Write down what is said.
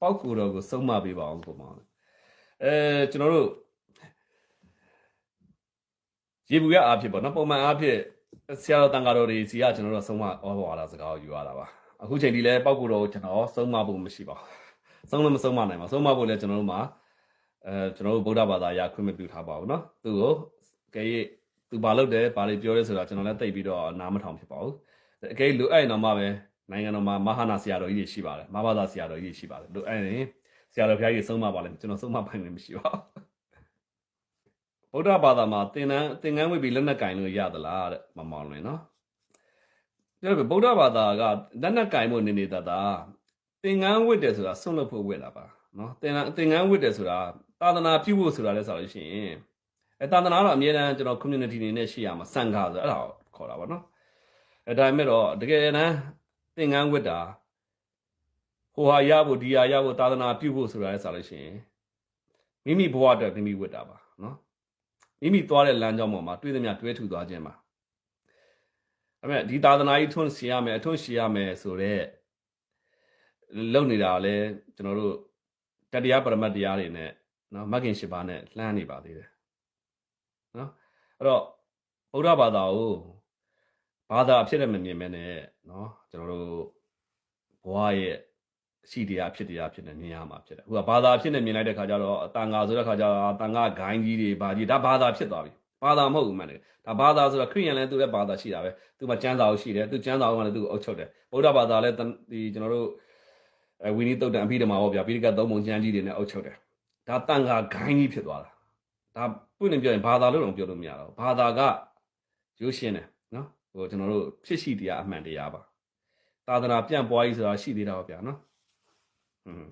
ပောက်ကိုတော်ကိုဆုံးမပေးပါအောင်ကိုမောင်အဲကျွန်တော်တို့ရေဘူးရအားဖြစ်ပေါ့နော်ပုံမှန်အားဖြင့်ဆရာတော်တန်ဃာတော်တွေစီကကျွန်တော်တို့ဆုံးမဩဝါဒစကားကိုယူရတာပါအခုချိန်ဒီလဲပောက်ကိုတော်ကိုကျွန်တော်ဆုံးမဖို့မရှိပါဘူးဆုံးလည်းမဆုံးမနိုင်ပါဆုံးမဖို့လည်းကျွန်တော်တို့မှာအဲကျွန်တော်တို့ဗုဒ္ဓဘာသာအရခွင့်မပြုထားပါဘူးเนาะသူကိုကဲရသူဘာလုပ်တယ်ဘာတွေပြောလဲဆိုတာကျွန်တော်လည်းသိပြီးတော့နားမထောင်ဖြစ်ပါဘူးအကဲလိုအဲ့တော့မှပဲ နိုင်ငံတော်မှာမဟာနာဆရာတော်ကြီးတွေရှိပါတယ်မဘာသာဆရာတော်ကြီးတွေရှိပါတယ်လို့အဲ့ရင်ဆရာတော်ဘုရားကြီးဆုံးမပါလဲကျွန်တော်ဆုံးမပိုင်လည်းမရှိပါဘူးဗုဒ္ဓဘာသာမှာသင်္ကန်းသင်္ကန်းဝိပီလက်နက်ကင်လို့ရသလားတဲ့မမောင်လွင်နော်ပြောပြဗုဒ္ဓဘာသာကလက်နက်ကင်ဖို့နေနေတတ်တာသင်္ကန်းဝတ်တယ်ဆိုတာဆွန့်လွတ်ဖို့ဝတ်တာပါနော်သင်္ကန်းသင်္ကန်းဝတ်တယ်ဆိုတာသာသနာပြုဖို့ဆိုတာလဲဆိုလို့ရှိရင်အဲသာသနာတော့အများအားကျွန်တော် community နေနဲ့ရှိရမှာစံဃာဆိုအဲ့ဒါကိုခေါ်တာပါနော်အဲဒါပေမဲ့တော့တကယ်တမ်း သင်္ကန်းဝတ်တာဟိုဟာရဖို့ဒီဟာရဖို့သာသနာပြုဖို့ဆိုတာလဲဆိုလို့ရှိရင်မိမိဘဝအတွက်မိမိဝတ်တာပါနော်မိမိသွားတဲ့လမ်းကြောင်းပေါ်မှာတွေးသမျှတွဲထူသွားခြင်းပါအဲ့မဲ့ဒီသာသနာကြီးထွန်းစီရမယ်အထွန်းစီရမယ်ဆိုတော့လုံနေတာလဲကျွန်တော်တို့တတရားပရမတ်တရားတွေနဲ့နော်မဂ်ခင်ရှိပါနဲ့လှမ်းနေပါသေးတယ်နော်အဲ့တော့ဗုဒ္ဓဘာသာကို ဘာသာအဖြစ်နဲ့မမြင်မဲနဲ့နော်ကျွန်တော်တို့ဘဝရဲ့အရှိတရားအဖြစ်တရားအဖြစ်နဲ့မြင်ရမှာဖြစ်တယ်အခုကဘာသာအဖြစ်နဲ့မြင်လိုက်တဲ့ခါကျတော့အတန်ဃာဆိုတဲ့ခါကျတော့အတန်ဃာဂိုင်းကြီးတွေဘာကြီးဒါဘာသာဖြစ်သွားပြီဘာသာမဟုတ်ဘူးမှန်တယ်ဒါဘာသာဆိုတာခရိယန်လည်းသူလည်းဘာသာရှိတာပဲသူမှကျမ်းစာကိုရှိတယ်သူကျမ်းစာကိုလည်းသူကိုအုပ်ချုပ်တယ်ဗုဒ္ဓဘာသာလည်းဒီကျွန်တော်တို့အဲဝိနည်းတုတ်တံအဘိဓမ္မာဟောဗျာပိဋကတ်သုံးပုံကျမ်းကြီးတွေနဲ့အုပ်ချုပ်တယ်ဒါတန်ဃာဂိုင်းကြီးဖြစ်သွားတာဒါပွင့်နေပြောရင်ဘာသာလို့တော့ပြောလို့မရတော့ဘာသာကရိုးရှင်းတယ်နော် ဟိုကျွန်တော်တို့ဖြစ်ရှိတရားအမှန်တရားပါသာသနာပြန့်ပွားရေးဆိုတာရှိသေးတာပါဗျာနော်อืม